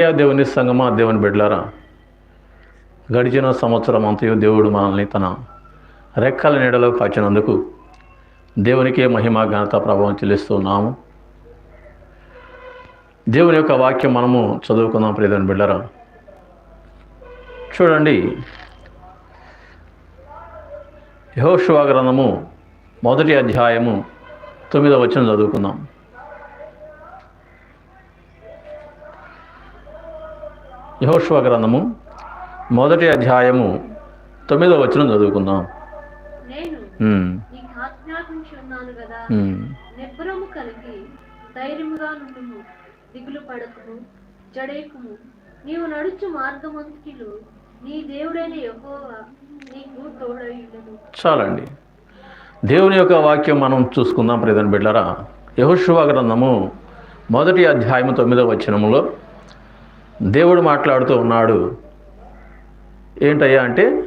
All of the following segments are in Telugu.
దేవుని సంగమా దేవుని బిడ్డలారా గడిచిన సంవత్సరం అంతయు దేవుడు మనల్ని తన రెక్కల నీడలో కాచినందుకు దేవునికే మహిమ ఘనత ప్రభావం చెల్లిస్తున్నాము దేవుని యొక్క వాక్యం మనము చదువుకుందాం ప్రియదేవుని బిడ్డరా చూడండి యహోశివా గ్రంథము మొదటి అధ్యాయము తొమ్మిదవ వచ్చిన చదువుకుందాం. యహోశివ గ్రంథము మొదటి అధ్యాయము తొమ్మిదవ వచనం చదువుకుందాం. దిగులు పడకుము జడేకుము. నీవు నడుచు మార్గమంతటిలో నీ దేవుడైన నీకు చాలండి. దేవుని యొక్క వాక్యం మనం చూసుకుందాం ప్రియదని బిడ్డరా యహోశివ గ్రంథము మొదటి అధ్యాయము తొమ్మిదవ వచనములో దేవుడు మాట్లాడుతూ ఉన్నాడు. ఏంటయ్యా అంటే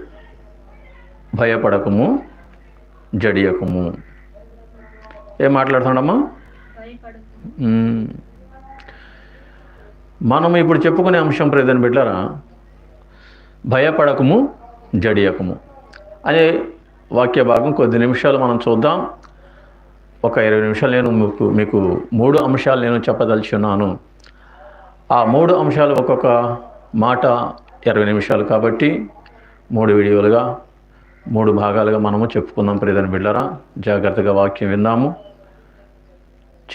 భయపడకము జడియకము. ఏం మ్మ్. మనం ఇప్పుడు చెప్పుకునే అంశం ప్రియదని బిడ్డరా భయపడకము జడియకము. అనే వాక్య భాగం కొద్ది నిమిషాలు మనం చూద్దాం. ఒక ఇరవై నిమిషాలు నేను మీకు మీకు మూడు అంశాలు నేను చెప్పదలిచి ఉన్నాను ఆ మూడు అంశాలు ఒక్కొక్క మాట ఇరవై నిమిషాలు కాబట్టి మూడు వీడియోలుగా మూడు భాగాలుగా మనము చెప్పుకుందాం ప్రియదని బిడ్డరా. జాగ్రత్తగా వాక్యం విందాము.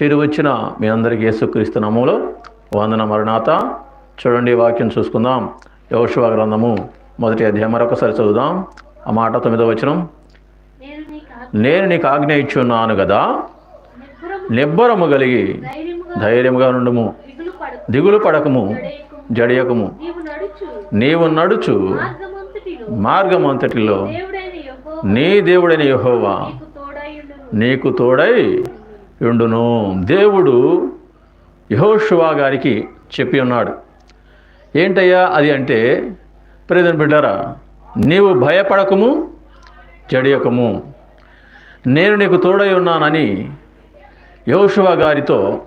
చేరి వచ్చిన మీ అందరికీ యేసుక్రీస్తు నామములో వందన మరణాత. చూడండి వాక్యం చూసుకుందాం. యోశువ గ్రంథము మొదటి అధ్యాయం మరొకసారి చదువుదాం. ఆ మాట తొమ్మిదో వచనం. నేను నీకు ఆజ్ఞ- ఇచ్చున్నాను కదా. నిబ్బరము కలిగి ధైర్యముగా నుండుము. దిగులు పడకము జడియకము. నీవు నడుచు మార్గమంతటిలో. నీ దేవుడైన యహోవా నీకు తోడై ఉండును. దేవుడు యహోషువా గారికి చెప్పి ఉన్నాడు. ఏంటయ్యా అది అంటే ప్రేదన బిడ్డారా నీవు భయపడకము జడియకము. నేను నీకు తోడై ఉన్నానని యహోషువా గారితో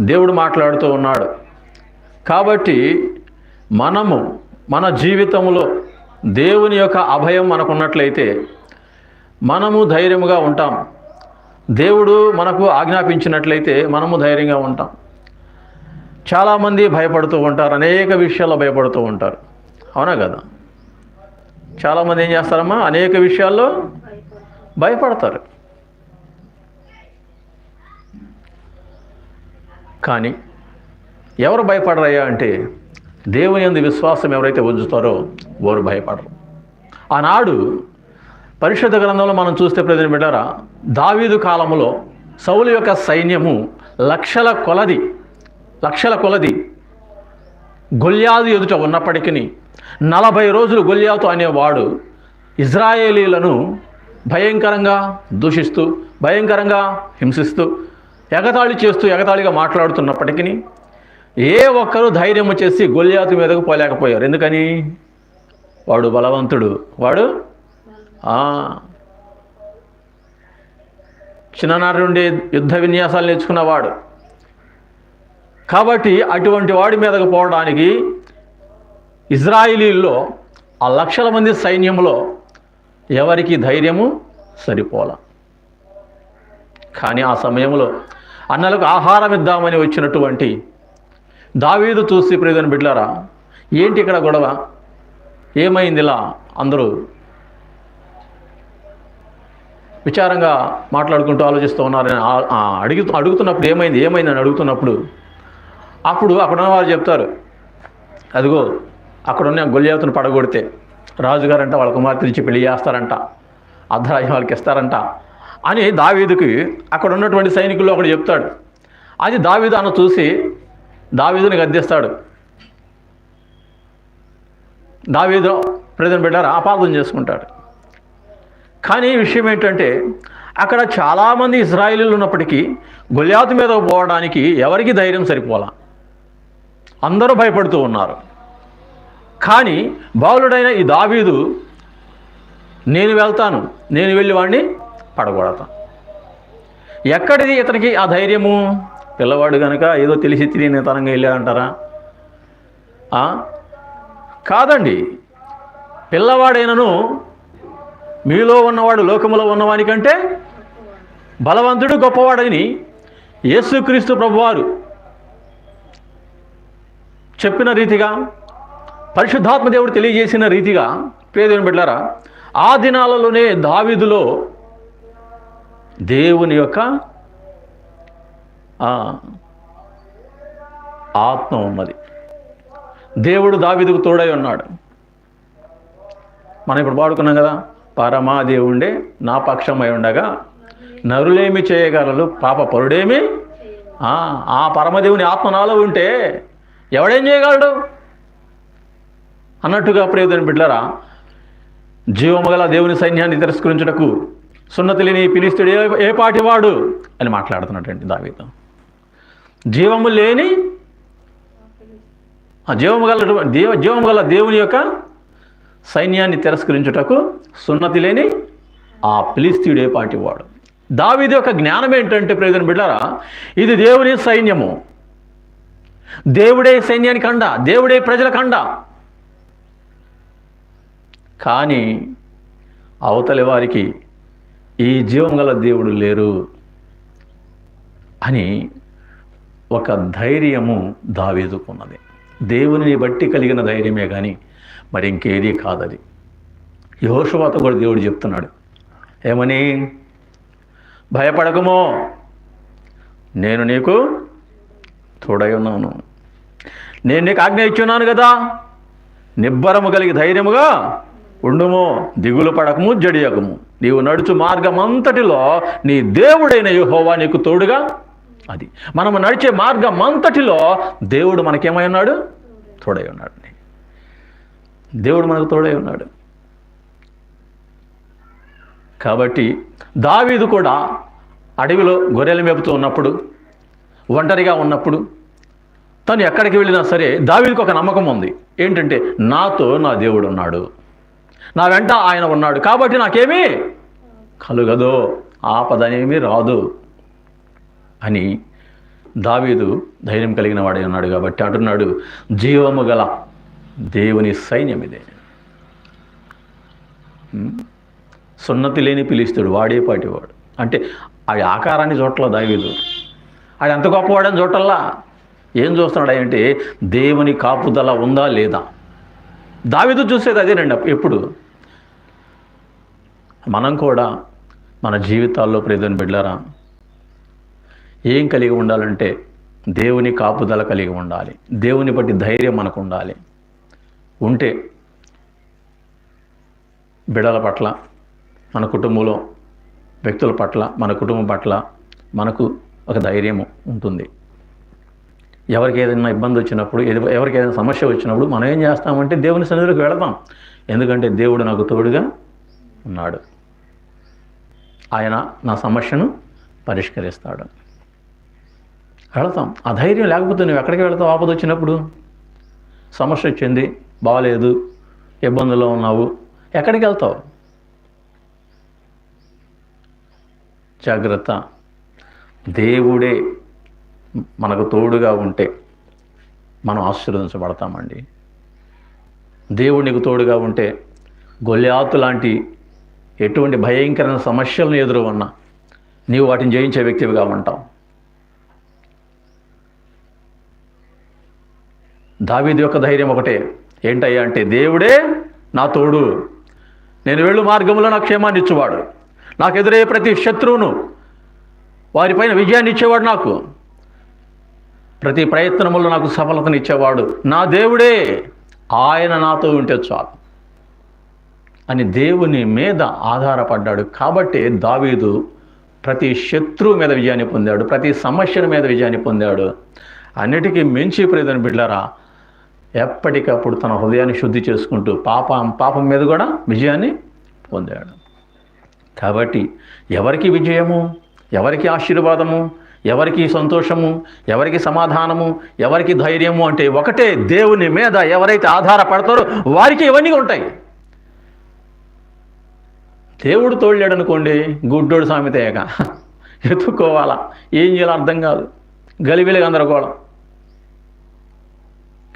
దేవుడు మాట్లాడుతూ ఉన్నాడు. కాబట్టి మనము మన జీవితంలో దేవుని యొక్క అభయం మనకున్నట్లయితే మనము ధైర్యముగా ఉంటాం. దేవుడు మనకు ఆజ్ఞాపించినట్లయితే మనము ధైర్యంగా ఉంటాం. చాలామంది భయపడుతూ ఉంటారు అనేక విషయాల్లో భయపడుతూ ఉంటారు. అవునా కదా? చాలామంది ఏం చేస్తారమ్మా? అనేక విషయాల్లో భయపడతారు. కానీ ఎవరు భయపడరయ్యా అంటే దేవుని యందు విశ్వాసం ఎవరైతే ఉంచుతారో వారు భయపడరు. ఆనాడు పరిశుద్ధ గ్రంథంలో మనం చూస్తే ప్రజలు బిడ్డారా దావీదు కాలంలో సౌలు యొక్క సైన్యము లక్షల కొలది లక్షల కొలది గొల్యాదు ఎదుట ఉన్నప్పటికీ నలభై రోజులు గొల్యాతు అనేవాడు ఇజ్రాయేలీలను భయంకరంగా దూషిస్తూ భయంకరంగా హింసిస్తూ ఎగతాళి చేస్తూ ఎగతాళిగా మాట్లాడుతున్నప్పటికీ ఏ ఒక్కరూ ధైర్యం చేసి గొల్యాతు మీదకు పోలేకపోయారు. ఎందుకని? వాడు బలవంతుడు. వాడు? చిన్ననాటి నుండి యుద్ధ విన్యాసాలు నేర్చుకున్నవాడు. కాబట్టి అటువంటి వాడి మీదకు పోవడానికి ఇజ్రాయిలీల్లో ఆ లక్షల మంది సైన్యంలో ఎవరికి ధైర్యము సరిపోల. కానీ ఆ సమయంలో అన్నలకు ఆహారం ఇద్దామని వచ్చినటువంటి దావీదు చూసి ప్రియదని బిడ్డారా ఏంటి ఇక్కడ గొడవ? ఏమైంది ఇలా అందరూ విచారంగా మాట్లాడుకుంటూ ఆలోచిస్తూ ఉన్నారని ఆ- అడుగు అడుగుతున్నప్పుడు ఏమైంది? ఏమైంది అని అడుగుతున్నప్పుడు అప్పుడు అక్కడ ఉన్న వారు చెప్తారు అదిగో అక్కడ ఉన్న గొల్యాతును పడగొడితే రాజుగారంట వాళ్ళ కుమార్తె ఇచ్చి పెళ్ళి చేస్తారంట అర్ధరాజ్యం వాళ్ళకి ఇస్తారంట అని దావీదుకి అక్కడ ఉన్నటువంటి సైనికుల్లో ఒకడు చెప్తాడు. అది దావీదు అన్న చూసి దావీదుని గద్దిస్తాడు. దావీదు ప్రజలు పెట్టారు ఆపాదం చేసుకుంటాడు. కానీ విషయం ఏంటంటే అక్కడ చాలామంది ఇజ్రాయిలీలు ఉన్నప్పటికీ గొల్యాతు మీద పోవడానికి ఎవరికి ధైర్యం సరిపోలా? అందరూ భయపడుతూ ఉన్నారు. కానీ బాలుడైన ఈ దావీదు నేను వెళ్తాను నేను వెళ్ళి వాడిని పడగొడతాను ఎక్కడిది ఇతనికి ఆ ధైర్యము? పిల్లవాడు కనుక ఏదో తెలిసి తెలియని తనంగా వెళ్ళాడంటారా? కాదండి. పిల్లవాడైనను మీలో ఉన్నవాడు లోకములో ఉన్నవానికంటే బలవంతుడు గొప్పవాడని యేసుక్రీస్తు ప్రభువారు చెప్పిన రీతిగా పరిశుద్ధాత్మ దేవుడు తెలియజేసిన రీతిగా ప్రియదేవుని బిడ్డారా ఆ దినాలలోనే దావిదులో దేవుని యొక్క ఆత్మ ఉన్నది. దేవుడు దావిదుకు తోడై ఉన్నాడు. మనం ఇప్పుడు పాడుకున్నాం కదా పరమా దేవుండే నా పక్షమై ఉండగా నరులేమి చేయగలరు? పాప పరుడేమి? ఆ, ఆ పరమదేవుని ఆత్మ నాలో ఉంటే ఎవడేం చేయగలడు? అన్నట్టుగా ప్రియదని బిడ్డరా జీవముగల దేవుని సైన్యాన్ని తిరస్కరించుటకు సున్నతి లేని పిలిస్తుడు ఏ ఏ పాటివాడు? అని మాట్లాడుతున్నటువంటి దావీదు. జీవము లేని జీవము గల దేవ జీవము గల దేవుని యొక్క సైన్యాన్ని తిరస్కరించుటకు సున్నతి లేని ఆ పిలిస్తీయుడు ఏ పాటివాడు దావిది యొక్క జ్ఞానం ఏంటంటే ప్రయోజనం బిడ్డారా ఇది దేవుని సైన్యము. దేవుడే సైన్యానికి అండ దేవుడే ప్రజలకు అండ కానీ అవతలి వారికి ఈ జీవం గల దేవుడు లేరు అని ఒక ధైర్యము దావేదుకున్నది. దేవుని బట్టి కలిగిన ధైర్యమే కానీ మరి ఇంకేది కాదది. యహోషువాత కూడా దేవుడు చెప్తున్నాడు. ఏమని? భయపడకమో. నేను నీకు తోడై ఉన్నాను. నేను నీకు ఆజ్ఞ ఇచ్చున్నాను కదా. నిబ్బరము కలిగి ధైర్యముగా ఉండుము. దిగులు పడకము జడియకము. నీవు నడుచు మార్గం అంతటిలో నీ దేవుడైన యుహోవా నీకు తోడుగా అది. మనము నడిచే మార్గం అంతటిలో దేవుడు మనకేమై ఉన్నాడు? తోడై ఉన్నాడు. దేవుడు మనకు తోడై ఉన్నాడు. కాబట్టి దావీదు కూడా అడవిలో గొర్రెలు మేపుతూ ఉన్నప్పుడు ఒంటరిగా ఉన్నప్పుడు తను ఎక్కడికి వెళ్ళినా సరే దావీదుకు ఒక నమ్మకం ఉంది. ఏంటంటే నాతో నా దేవుడు ఉన్నాడు. నా వెంట ఆయన ఉన్నాడు. కాబట్టి నాకేమీ కలుగదో. ఆపదనేమీ రాదు. అని దావీదు ధైర్యం కలిగిన వాడే ఉన్నాడు కాబట్టి అంటున్నాడు జీవము గల దేవుని సైన్యం ఇదే. సున్నతి లేని పిలుస్తాడు వాడే పాటివాడు. అంటే ఆ ఆకారాన్ని చూడట్లా దావీదు. ఆడు ఎంత గొప్పవాడని చూడటల్లా ఏం చూస్తున్నాడు అంటే దేవుని కాపుదల ఉందా లేదా? దావీదు చూసేది అదేనండి రెండు ఎప్పుడు? మనం కూడా మన జీవితాల్లో ప్రేదని బిడ్డారా ఏం కలిగి ఉండాలంటే దేవుని కాపుదల కలిగి ఉండాలి. దేవుని బట్టి ధైర్యం మనకు ఉండాలి. ఉంటే బిడల పట్ల మన కుటుంబంలో వ్యక్తుల పట్ల మన కుటుంబం పట్ల మనకు ఒక ధైర్యం ఉంటుంది. ఎవరికి ఏదైనా ఇబ్బంది వచ్చినప్పుడు ఎవరికి ఏదైనా సమస్య వచ్చినప్పుడు మనం ఏం చేస్తామంటే దేవుని సన్నిధిలోకి వెళతాం. ఎందుకంటే దేవుడు నాకు తోడుగా ఉన్నాడు. ఆయన నా సమస్యను పరిష్కరిస్తాడు. వెళతాం. ఆ ధైర్యం లేకపోతే నువ్వు ఎక్కడికి వెళతావు? ఆపద వచ్చినప్పుడు? సమస్య వచ్చింది. బాగాలేదు ఇబ్బందుల్లో ఉన్నావు. ఎక్కడికి వెళ్తావు? జాగ్రత్త. దేవుడే మనకు తోడుగా ఉంటే మనం ఆశీర్వదించబడతామండి. దేవుడు నీకు తోడుగా ఉంటే గొల్లాతు లాంటి ఎటువంటి భయంకరమైన సమస్యలను ఎదురు ఉన్నా నీవు వాటిని జయించే వ్యక్తివిగా ఉంటావు. దావీది యొక్క ధైర్యం ఒకటే. ఏంటయ్యా అంటే దేవుడే నా తోడు. నేను వెళ్ళు మార్గంలో నా క్షేమాన్ని ఇచ్చేవాడు. నాకు ఎదురయ్యే ప్రతి శత్రువును వారిపైన విజయాన్ని ఇచ్చేవాడు నాకు. ప్రతి ప్రయత్నములో నాకు సఫలతను ఇచ్చేవాడు. నా దేవుడే. ఆయన నాతో ఉంటే చాలు. అని దేవుని మీద ఆధారపడ్డాడు. కాబట్టి దావీదు ప్రతి శత్రువు మీద విజయాన్ని పొందాడు. ప్రతి సమస్యల మీద విజయాన్ని పొందాడు. అన్నిటికీ మించి ప్రయోజనం బిడ్డారా ఎప్పటికప్పుడు తన హృదయాన్ని శుద్ధి చేసుకుంటూ పాపం పాపం మీద కూడా విజయాన్ని పొందాడు. కాబట్టి ఎవరికి విజయము? ఎవరికి ఆశీర్వాదము? ఎవరికి సంతోషము? ఎవరికి సమాధానము? ఎవరికి ధైర్యము అంటే ఒకటే దేవుని మీద ఎవరైతే ఆధారపడతారో వారికి ఇవన్నీ ఉంటాయి. దేవుడు తోళ్ళాడు అనుకోండి గుడ్డోడు సామెతయ్యాక ఎత్తుక్కోవాలా ఏం చేయాలో అర్థం కాదు. గలిబిలి గందరగోళం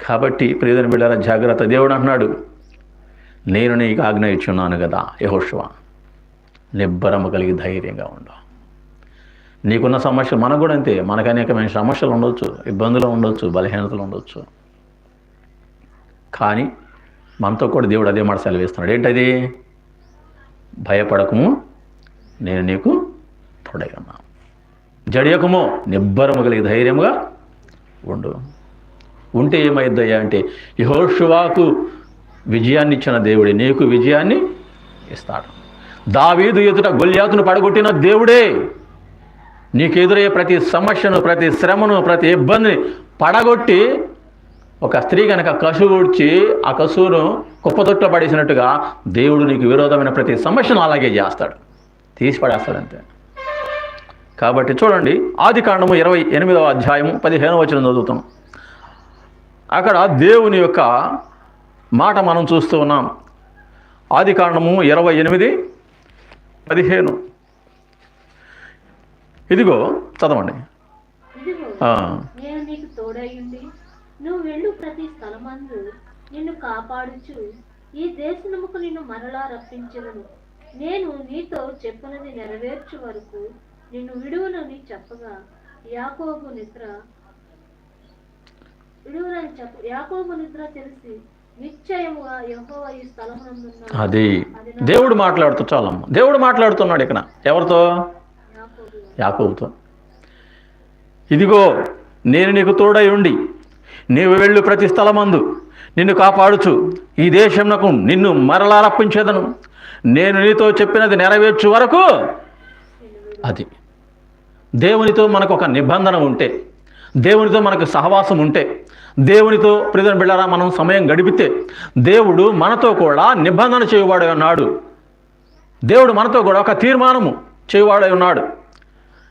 కాబట్టి ప్రియదని బిడ్డారా జాగ్రత్త. దేవుడు అంటున్నాడు నేను నీకు ఆజ్ఞ ఇచ్చున్నాను కదా యహోషువ. నిబ్బరము కలిగి ధైర్యంగా ఉండు. నీకున్న సమస్యలు మనకు కూడా అంతే. మనకు అనేకమైన సమస్యలు ఉండొచ్చు ఇబ్బందులు ఉండొచ్చు బలహీనతలు ఉండొచ్చు. కానీ మనతో కూడా దేవుడు అదే మాట సెలవిస్తున్నాడు. ఏంటది? భయపడకము నేను నీకు తొడగన్నా జడియకము నిబ్బరము కలిగి ధైర్యముగా ఉండు. ఉంటే ఏమైద్దయ్యా అంటే యహోషువాకు విజయాన్ని ఇచ్చిన దేవుడే నీకు విజయాన్ని ఇస్తాడు. దావీదు ఎదుట గొల్యాతును పడగొట్టిన దేవుడే నీకు ఎదురయ్యే ప్రతి సమస్యను ప్రతి శ్రమను ప్రతి ఇబ్బందిని పడగొట్టి ఒక స్త్రీ కనుక కసువు ఊడ్చి ఆ కసువును కుప్పతొట్ట పడేసినట్టుగా దేవుడు నీకు విరోధమైన ప్రతి సమస్యను అలాగే చేస్తాడు. తీసి పడేస్తాడంతే. కాబట్టి చూడండి ఆది కాండము ఇరవై ఎనిమిదవ అధ్యాయము పదిహేనవ వచనం చదువుతాం. అక్కడ దేవుని యొక్క మాట మనం చూస్తూ ఉన్నాం. ఆది కాండము ఇరవై ఎనిమిది పదిహేను. ఇదిగో చదవండి. ఇదిగో ఆ, నేను నీకు తోడయుండి నువ్వు వెళ్ళు ప్రతి స్థలమందు నిన్ను కాపాడుచు. ఈ దేశముకు నిన్ను మరలా రప్పించదును నేను నీతో చెప్పినది నెరవేర్చు వరకు నిన్ను విడువనని చెప్పగా యాకోబు నిద్ర చెప్ప యాకోబు నిద్ర తెలిసి నిశ్చయముగా యెహోవా ఈ స్థలమునందున్నాడు. అది దేవుడు మాట్లాడుతూ చాలమ్మ. దేవుడు మాట్లాడుతున్నాడు ఇక్కడ. ఎవరితో? యాకోబు. యాకోబుతో. ఇదిగో నేను నీకు తోడై ఉండి నీవు వెళ్ళు ప్రతి స్థలమందు. నిన్ను కాపాడుచు. ఈ దేశంనకు నిన్ను మరలా రప్పించేదను. నేను నీతో చెప్పినది నెరవేర్చు వరకు అది. దేవునితో మనకు ఒక నిబంధన ఉంటే దేవునితో మనకు సహవాసం ఉంటే దేవునితో ప్రిజన్ బిళ్ళరా మనం సమయం గడిపితే దేవుడు మనతో కూడా నిబంధన చేయవాడై ఉన్నాడు. దేవుడు మనతో కూడా ఒక తీర్మానము చేయవాడై ఉన్నాడు.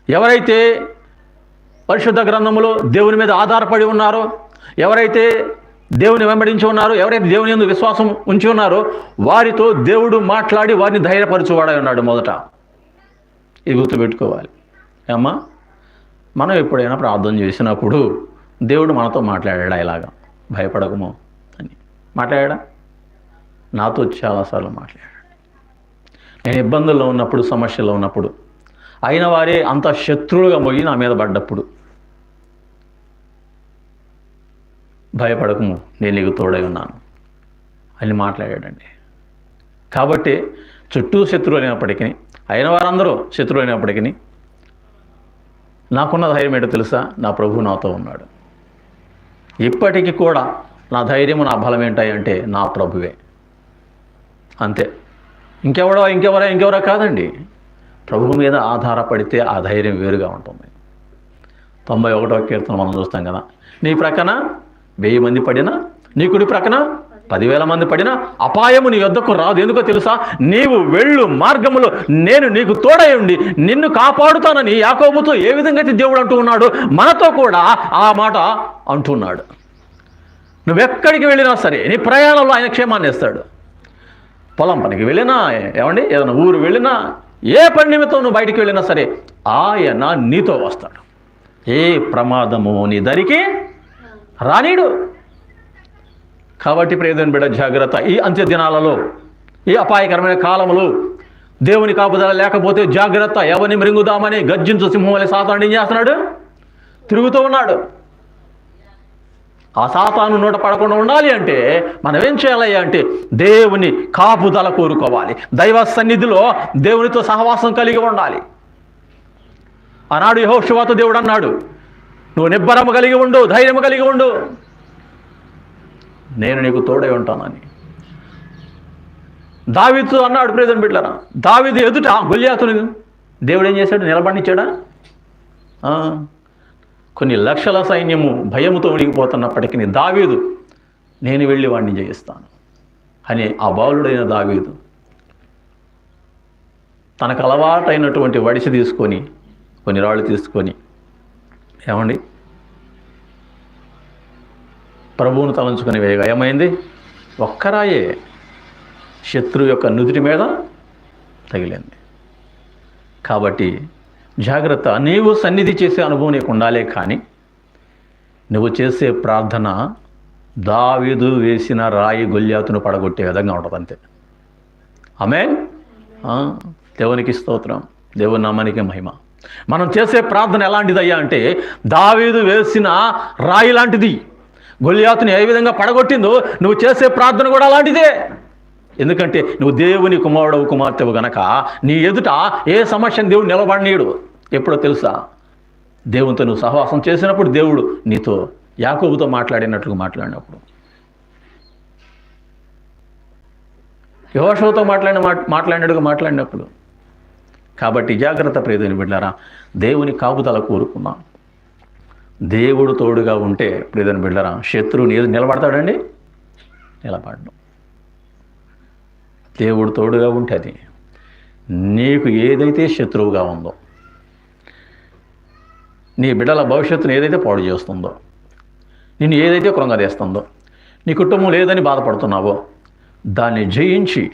ఎవరైతే పరిశుద్ధ గ్రంథములో దేవుని మీద ఆధారపడి ఉన్నారో ఎవరైతే దేవుని వెంబడించి ఉన్నారో ఎవరైతే దేవుని ఎందు విశ్వాసం ఉంచి ఉన్నారో వారితో దేవుడు మాట్లాడి వారిని ధైర్యపరచువాడై ఉన్నాడు మొదట. ఇది గుర్తుపెట్టుకోవాలి. అమ్మా మనం ఎప్పుడైనా ప్రార్థన చేసినప్పుడు దేవుడు మనతో మాట్లాడాడు ఇలాగా? భయపడకము అని. మాట్లాడా? నాతో చాలాసార్లు మాట్లాడాడు నేను ఇబ్బందుల్లో ఉన్నప్పుడు సమస్యల్లో ఉన్నప్పుడు అయిన వారే అంత శత్రువులుగా పోయి నా మీద పడ్డప్పుడు భయపడకము నేను నీకు తోడై ఉన్నాను అని మాట్లాడాడండి. కాబట్టి చుట్టూ శత్రువు అయినప్పటికీ అయిన వారందరూ శత్రువు అయినప్పటికీ నాకున్న ధైర్యం ఏంటో తెలుసా? నా ప్రభు నాతో ఉన్నాడు. ఇప్పటికీ కూడా నా ధైర్యము నా బలం ఏంటంటే నా ప్రభువే. అంతే. ఇంకెవడో ఇంకెవరో ఇంకెవరో కాదండి. ప్రభు మీద ఆధారపడితే ఆ ధైర్యం వేరుగా ఉంటుంది. తొంభై ఒకటో కీర్తన మనం చూస్తాం కదా. నీ ప్రక్కన వెయ్యి మంది పడినా నీ కుడి ప్రక్కన పదివేల మంది పడినా అపాయము నీ యొద్దకు రాదు. ఎందుకో తెలుసా? నీవు వెళ్ళు మార్గములో నేను నీకు తోడై ఉండి నిన్ను కాపాడుతానని యాకోబుతో ఏ విధంగా అయితే దేవుడు అంటూ ఉన్నాడు మనతో కూడా ఆ మాట అంటున్నాడు. నువ్వెక్కడికి వెళ్ళినా సరే నీ ప్రయాణంలో ఆయన క్షేమాన్ని ఇస్తాడు. పొలం పనికి వెళ్ళినా ఏమండి? ఏదైనా ఊరు వెళ్ళినా ఏ పని నిమిత్తం నువ్వు బయటికి వెళ్ళినా సరే ఆయన నీతో వస్తాడు. ఏ ప్రమాదము నీ దరికి రానీడు. కాబట్టి ప్రేదని బిడ్డ జాగ్రత్త. ఈ అంత్య దినాలలో ఈ అపాయకరమైన కాలములు దేవుని కాపుదల లేకపోతే జాగ్రత్త. ఎవరిని మృంగుదామని గర్జించు సింహం వలె సాతాను ఏం చేస్తున్నాడు? తిరుగుతూ ఉన్నాడు. ఆ సాతాను నూట పడకుండా ఉండాలి అంటే మనం ఏం చేయాలి అంటే దేవుని కాపుదల కోరుకోవాలి. దైవ సన్నిధిలో దేవునితో సహవాసం కలిగి ఉండాలి. ఆనాడు యెహోషువతో దేవుడు అన్నాడు నువ్వు నిబ్బరము కలిగి ఉండు ధైర్యము కలిగి ఉండు. నేను నీకు తోడై ఉంటానని. దావితో అన్నాడు ప్రేదన్ బిడ్డరా దావిదు ఎదుట గొల్యాతుని దేవుడు ఏం చేశాడు? నిలబడినిచ్చాడా? కొన్ని లక్షల సైన్యము భయముతో ఉనిగిపోతున్నప్పటికీ దావీదు నేను వెళ్ళి వాడిని జయిస్తాను అని ఆ బాలుడైన దావీదు తనకు అలవాటైనటువంటి వడిసి తీసుకొని కొన్ని రాళ్ళు తీసుకొని ఏమండి? ప్రభువును తలంచుకుని వేయగా ఏమైంది? ఒక్కరాయే శత్రువు యొక్క నుదుటి మీద తగిలింది. కాబట్టి జాగ్రత్త నీవు సన్నిధి చేసే అనుభవం నీకు ఉండాలే కానీ నువ్వు చేసే ప్రార్థన దావీదు వేసిన రాయి గొల్యాతును పడగొట్టే విధంగా ఉంటుంది అంతే. ఆమె దేవునికి స్తోత్రం దేవుని నామానికి మహిమ. మనం చేసే ప్రార్థన ఎలాంటిదయ్యా అంటే దావీదు వేసిన రాయి లాంటిది. గొలియాతుని ఏ విధంగా పడగొట్టిందో నువ్వు చేసే ప్రార్థన కూడా అలాంటిదే. ఎందుకంటే నువ్వు దేవుని కుమారుడవు కుమార్తెవు గనక నీ ఎదుట ఏ సమస్యను దేవుడు నిలబడినీయడు. ఎప్పుడో తెలుసా? దేవునితో నువ్వు సహవాసం చేసినప్పుడు దేవుడు నీతో యాకోబుతో మాట్లాడినట్లుగా మాట్లాడినప్పుడు. యోషోతో మాట్లాడిన మాట మాట్లాడినట్టుగా మాట్లాడినప్పుడు. కాబట్టి జాగ్రత్త ప్రేదని బిడ్డారా దేవుని కాపుదల కోరుకున్నాను. దేవుడు తోడుగా ఉంటే ప్రియదని బిడ్డరా శత్రువుని ఏది నిలబడతాడండి? నిలబడడం. దేవుడు తోడుగా ఉంటే అది. నీకు ఏదైతే శత్రువుగా ఉందో నీ బిడ్డల భవిష్యత్తును ఏదైతే పాడు చేస్తుందో నిన్ను ఏదైతే కృంగదేస్తుందో నీ కుటుంబం లేదని బాధపడుతున్నావో దాన్ని జయించి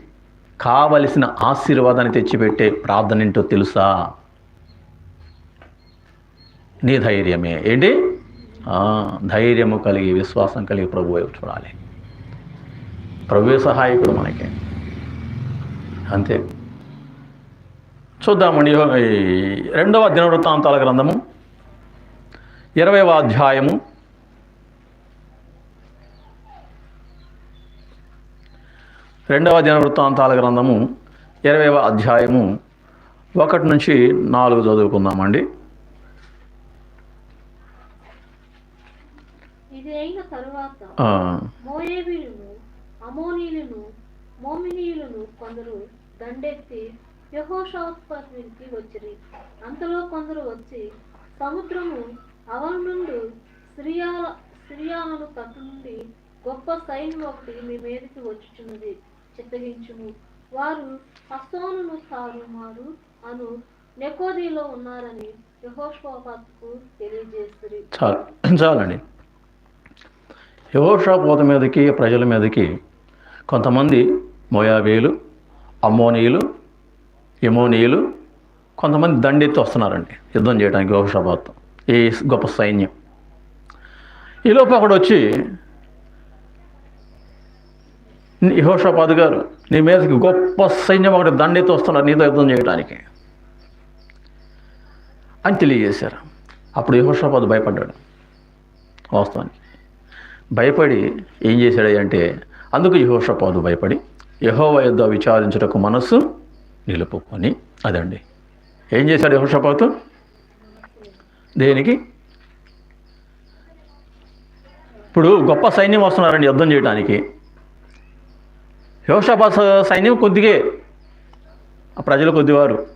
కావలసిన ఆశీర్వాదాన్ని తెచ్చిపెట్టే ప్రార్థన ఏంటో తెలుసా? నీ ధైర్యమే. ఏంటి? ధైర్యము కలిగి విశ్వాసం కలిగి ప్రభు వైపు చూడాలి. ప్రభువే సహాయకుడు మనకి? అంతే. చూద్దామండి ఈ రెండవ దినవృత్తాంతాల గ్రంథము ఇరవైవ అధ్యాయము రెండవ దినవృత్తాంతాల గ్రంథము ఇరవైవ అధ్యాయము ఒకటి నుంచి నాలుగు చదువుకుందామండి ఇది అయిన తరువాత ఆ, మోయేబీయులను అమోనీయులను మోమినీయులను కొందరు దండెత్తి యహోషాత్పత్రికి వచ్చిరి. అంతలో కొందరు వచ్చి సముద్రము అవల నుండి సిరియాల సిరియాలను తట్టు నుండి గొప్ప సైన్యం ఒకటి మీ మీదకి వచ్చుచున్నది చిత్తగించుము. వారు హస్తోనును తారుమారు అను నెకోదిలో ఉన్నారని యహోషాపాత్కు తెలియజేస్తుంది చాలు చాలండి. యహోషాపోత మీదకి ప్రజల మీదకి కొంతమంది మోయాబీలు అమ్మోనీయులు యమోనీయులు కొంతమంది దండెత్తి వస్తున్నారండి యుద్ధం చేయడానికి యహోషాపాత్ ఈ గొప్ప సైన్యం. ఈలోపు అక్కడ వచ్చి యహోషాపాద్ గారు నీ మీదకి గొప్ప సైన్యం ఒకటి దండెత్తి వస్తున్నారు నీతో యుద్ధం చేయడానికి అని తెలియజేశారు. అప్పుడు యహోషాపాద్ భయపడ్డాడు వాస్తవానికి. భయపడి ఏం చేశాడు అంటే అందుకు యహోషపాదు భయపడి యహోవ యుద్ధ విచారించుటకు మనస్సు నిలుపుకొని అదండి. ఏం చేశాడు యహోషపాతు? దేనికి? ఇప్పుడు గొప్ప సైన్యం వస్తున్నారండి యుద్ధం చేయడానికి యహోషపాత సైన్యం కొద్దిగే ప్రజలు కొద్దివారు.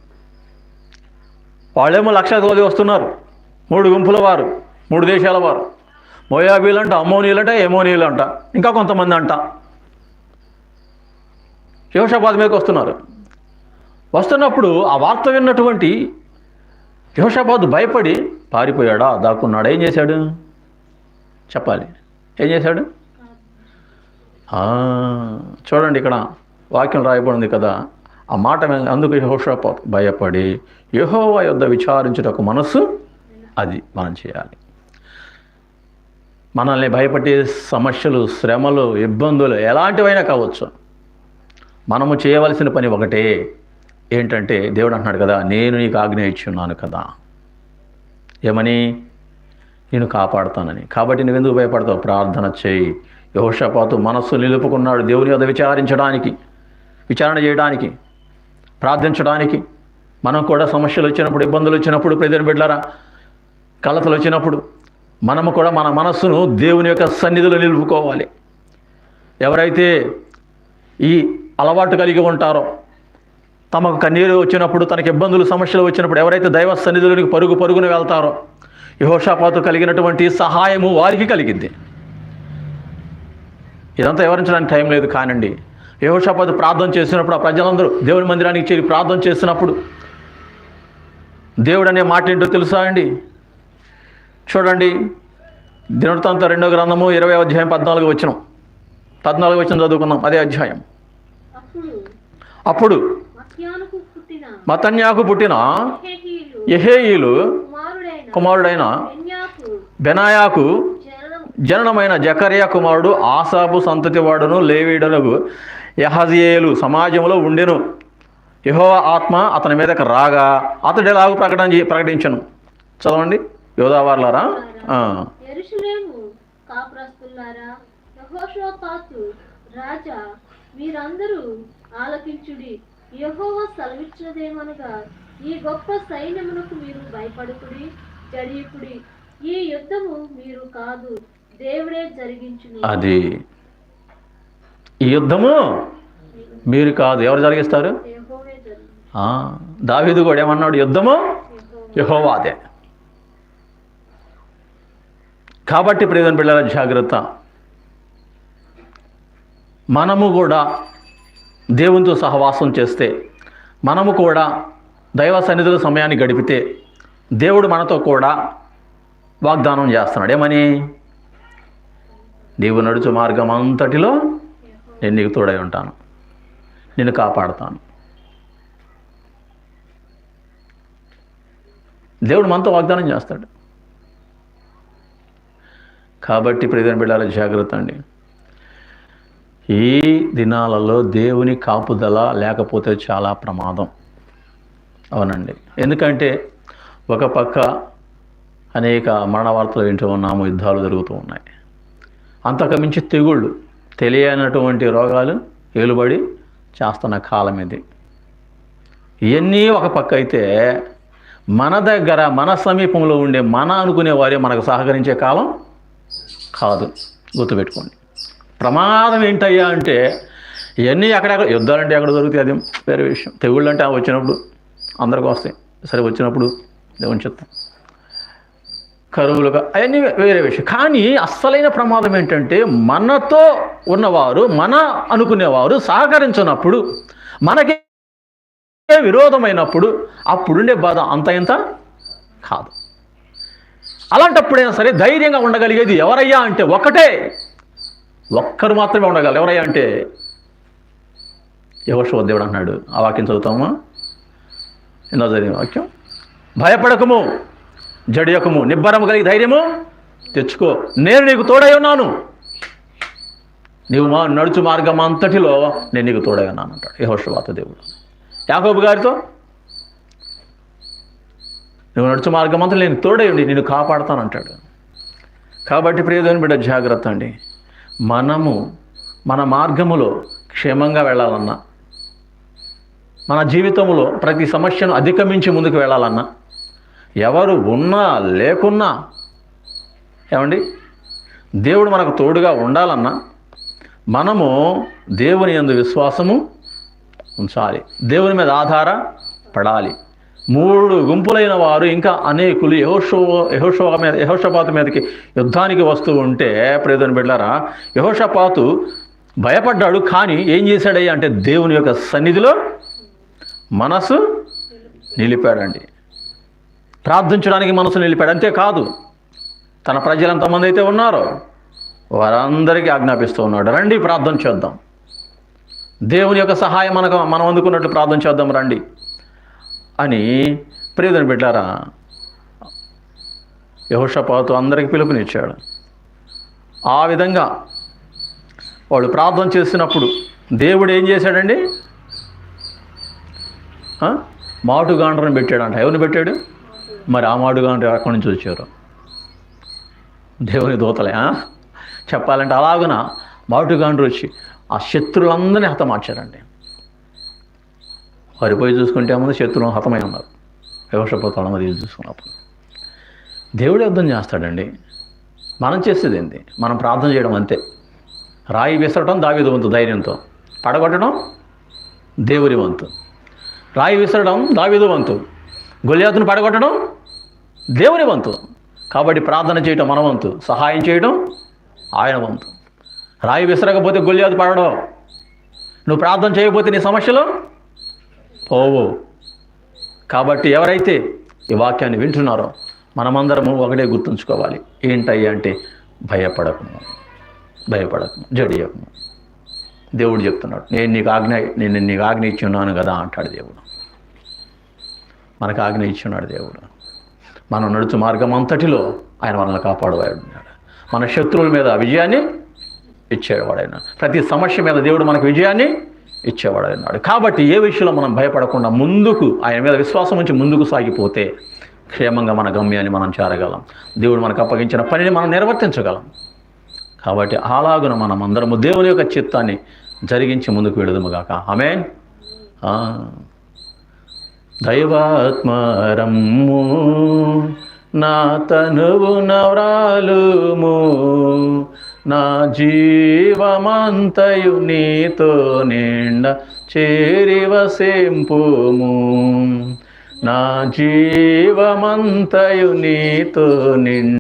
వాళ్ళేమో లక్ష కొద్ది వస్తున్నారు. మూడు గుంపుల వారు మూడు దేశాల వారు. మోయాబీలు అంట అమ్మోనీలు అంట ఎమోనీలు అంట ఇంకా కొంతమంది అంట యోషాబాద్ మీదకి వస్తున్నారు. వస్తున్నప్పుడు ఆ వార్త విన్నటువంటి యోషాబాద్ భయపడి పారిపోయాడా? దాక్కున్నాడా? ఏం చేశాడు? చెప్పాలి. ఏం చేశాడు? చూడండి ఇక్కడ వాక్యం రాయబడింది కదా. ఆ మాట మీద అందుకు యహోషాపాత్ భయపడి యహోవా యొద్ద విచారించుటకు మనస్సు అది మనం చేయాలి మనల్ని భయపెట్టే సమస్యలు శ్రమలు ఇబ్బందులు ఎలాంటివైనా కావచ్చు. మనము చేయవలసిన పని ఒకటే. ఏంటంటే దేవుడు అంటున్నాడు కదా నేను నీకు ఆజ్ఞ ఇచ్చున్నాను కదా. ఏమని? నేను కాపాడుతానని. కాబట్టి నువ్వెందుకు భయపడతావు? ప్రార్థన చేయి. యోషపాతు మనస్సు నిలుపుకున్నాడు దేవుని వద్ద విచారించడానికి విచారణ చేయడానికి ప్రార్థించడానికి. మనం కూడా సమస్యలు వచ్చినప్పుడు ఇబ్బందులు వచ్చినప్పుడు ప్రజలు బిడ్డారా కలతలు వచ్చినప్పుడు మనము కూడా మన మనస్సును దేవుని యొక్క సన్నిధిలో నిలుపుకోవాలి. ఎవరైతే ఈ అలవాటు కలిగి ఉంటారో తమకు కన్నీరు వచ్చినప్పుడు తనకి ఇబ్బందులు సమస్యలు వచ్చినప్పుడు ఎవరైతే దైవ సన్నిధిలోనికి పరుగు పరుగున వెళ్తారో యహోషాపాతు కలిగినటువంటి సహాయము వారికి కలిగింది. ఇదంతా వివరించడానికి టైం లేదు కానండి. యహోషాపాతు ప్రార్థన చేసినప్పుడు ఆ ప్రజలందరూ దేవుని మందిరానికి చేరి ప్రార్థన చేసినప్పుడు దేవుడు అనే మాట ఏంటో తెలుసా అండి? చూడండి. దినవృత్తాంత రెండో గ్రంథము ఇరవై అధ్యాయం పద్నాలుగు వచ్చిన పద్నాలుగు వచ్చిన చదువుకున్నాం అదే అధ్యాయం. అప్పుడు మతన్యాకు పుట్టిన హేహీయులు కుమారుడైన బెనాయాకు జననమైన జకర్య కుమారుడు ఆసాపు సంతతి వాడును లేవీడలకు యహజియేలు సమాజంలో ఉండెను. యెహోవా ఆత్మ అతని మీదకి రాగా అతడు ఎలాగూ ప్రకటన ప్రకటించను? చదవండి. యోధావార్లారా? రాజా మీరందరూ ఆలకించుడి. యెహోవా సెలవిచ్చినదేమనగా ఈ గొప్ప సైన్యమునకు మీరు భయపడుకుడి జడియుకుడి. ఈ యుద్ధము మీరు కాదు దేవుడే జరిగించును. అది. ఈ యుద్ధము మీరు కాదు ఎవరు జరిగిస్తారు? దావీదు కూడా ఏమన్నాడు? యుద్ధము యహోవాదే. కాబట్టి ప్రియదని పిల్లల జాగ్రత్త. మనము కూడా దేవునితో సహవాసం చేస్తే మనము కూడా దైవ సన్నిధుల సమయాన్ని గడిపితే దేవుడు మనతో కూడా వాగ్దానం చేస్తున్నాడు. ఏమని? నీవు నడుచు మార్గం అంతటిలో నేను నీకు తోడై ఉంటాను. నిన్ను కాపాడుతాను. దేవుడు మనతో వాగ్దానం చేస్తాడు. కాబట్టి ప్రియమైన బిడ్డాల జాగ్రత్త అండి. ఈ దినాలలో దేవుని కాపుదల లేకపోతే చాలా ప్రమాదం. అవునండి. ఎందుకంటే ఒక పక్క అనేక మరణ వార్తలు వింటూ ఉన్నాము యుద్ధాలు జరుగుతూ ఉన్నాయి. అంతకు మించి తెగుళ్ళు తెలియనటువంటి రోగాలు ఏలుబడి చేస్తున్న కాలం ఇది. ఇవన్నీ ఒక పక్క అయితే మన దగ్గర మన సమీపంలో ఉండే మన అనుకునే వారే మనకు సహకరించే కాలం కాదు. గుర్తుపెట్టుకోండి. ప్రమాదం ఏంటయ్యా అంటే ఇవన్నీ ఎక్కడెక్కడ యుద్ధాలంటే ఎక్కడ దొరుకుతాయి అది వేరే విషయం. తెగుళ్ళు అంటే అవి వచ్చినప్పుడు అందరికీ వస్తాయి. సరే వచ్చినప్పుడు దేవుని చెప్తాం. కరువులుగా అవన్నీ వేరే విషయం. కానీ అస్సలైన ప్రమాదం ఏంటంటే మనతో ఉన్నవారు మన అనుకునేవారు సహకరించినప్పుడు మనకి విరోధమైనప్పుడు అప్పుడుండే బాధ అంత ఇంత కాదు. అలాంటప్పుడైనా సరే ధైర్యంగా ఉండగలిగేది ఎవరయ్యా అంటే ఒకటే. ఒక్కరు మాత్రమే ఉండగలరు. ఎవరయ్యా అంటే యహోషువ దేవుడు అన్నాడు ఆ వాక్యం చదువుతామా? ఎన్నో చదివిన వాక్యం. భయపడకము జడియకము నిబ్బరము కలిగి ధైర్యము తెచ్చుకో. నేను నీకు తోడై ఉన్నాను. నీవు మా నడుచు మార్గం అంతటిలో నేను నీకు తోడై ఉన్నాను అంటాడు యహోషువాత దేవుడు. యాకోబు గారితో నువ్వు నడుచు మార్గం అంతా నేను తోడై ఉండి నేను కాపాడుతాను అంటాడు. కాబట్టి ప్రియదేవుని బిడ్డ జాగ్రత్త అండి. మనము మన మార్గములో క్షేమంగా వెళ్ళాలన్నా మన జీవితంలో ప్రతి సమస్యను అధిగమించి ముందుకు వెళ్ళాలన్నా ఎవరు ఉన్నా లేకున్నా ఏమండి? దేవుడు మనకు తోడుగా ఉండాలన్నా మనము దేవుని యందు విశ్వాసము ఉంచాలి. దేవుని మీద ఆధార పడాలి మూడు గుంపులైన వారు ఇంకా అనేకులు యహోషో యహోషో మీద యహోషపాతు మీదకి యుద్ధానికి వస్తూ ఉంటే ప్రేదని బిడ్డారా యహోషపాతు భయపడ్డాడు కానీ ఏం చేశాడయ్యా అంటే దేవుని యొక్క సన్నిధిలో మనసు నిలిపాడండి. ప్రార్థించడానికి మనసు నిలిపాడు. అంతేకాదు తన ప్రజలు ఎంతమంది అయితే ఉన్నారో వారందరికీ ఆజ్ఞాపిస్తూ ఉన్నాడు. రండి ప్రార్థన చేద్దాం. దేవుని యొక్క సహాయం మనకు మనం అందుకున్నట్లు ప్రార్థన చేద్దాం. రండి. అని ప్రియదని బిడ్డారా యహోషపాతు అందరికి పిలుపునిచ్చాడు. ఆ విధంగా వాళ్ళు ప్రార్థన చేసినప్పుడు దేవుడు ఏం చేశాడండి? ఆ? మాటుగాండ్రను పెట్టాడంట. ఎవరిని పెట్టాడు? మరి ఆ మాటుగాండ్ర అక్కడి నుంచి వచ్చారు? దేవుని దూతలే ఆ? చెప్పాలంటే అలాగున మాటుగాండ్రు వచ్చి ఆ శత్రులందరినీ హతమార్చారండి. వారి పోయి చూసుకుంటే ఏముంది? శత్రువులు హతమై ఉన్నారు. వివక్షపోతాడు మరి చూసుకున్నప్పుడు దేవుడు యుద్ధం చేస్తాడండి. మనం చేసేది ఏంటి మనం ప్రార్థన చేయడం అంతే. రాయి విసరటం దావిది వంతు ధైర్యంతో. పడగొట్టడం దేవుని వంతు. రాయి విసరడం దావిదు వంతు. గొలియాతును పడగొట్టడం దేవుని వంతు. కాబట్టి ప్రార్థన చేయటం మన వంతు. సహాయం చేయడం ఆయన వంతు. రాయి విసరకపోతే గొల్యాతు పడడం. నువ్వు ప్రార్థన చేయకపోతే నీ సమస్యలు పోవు. కాబట్టి ఎవరైతే ఈ వాక్యాన్ని వింటున్నారో మనమందరము ఒకటే గుర్తుంచుకోవాలి. ఏంటయ్యా అంటే భయపడకము భయపడకము జడియకము దేవుడు చెప్తున్నాడు నేను నీకు ఆజ్ఞ నేను నీకు ఆజ్ఞ ఇచ్చి ఉన్నాను కదా అంటాడు దేవుడు. మనకు ఆజ్ఞ ఇచ్చి ఉన్నాడు దేవుడు. మనం నడుచు మార్గం అంతటిలో ఆయన మనల్ని కాపాడువాడున్నాడు మన శత్రువుల మీద విజయాన్ని ఇచ్చేవాడైనా ప్రతి సమస్య మీద దేవుడు మనకు విజయాన్ని ఇచ్చేవాడు అన్నాడు కాబట్టి ఏ విషయంలో మనం భయపడకుండా ముందుకు ఆయన మీద విశ్వాసం ఉంచి ముందుకు సాగిపోతే క్షేమంగా మన గమ్యాన్ని మనం చేరగలం. దేవుడు మనకు అప్పగించిన పనిని మనం నిర్వర్తించగలం. కాబట్టి అలాగున మనం అందరము దేవుని యొక్క చిత్తాన్ని జరిగించి ముందుకు వెళుదుముగాక. ఆమెన్. ఆ. దైవాత్మరమ్ము నా తనువు నవరాలుము నా జీవమంతయు నీతో నిండ చేరివసింపుము నా జీవమంతయు నీతో నిండ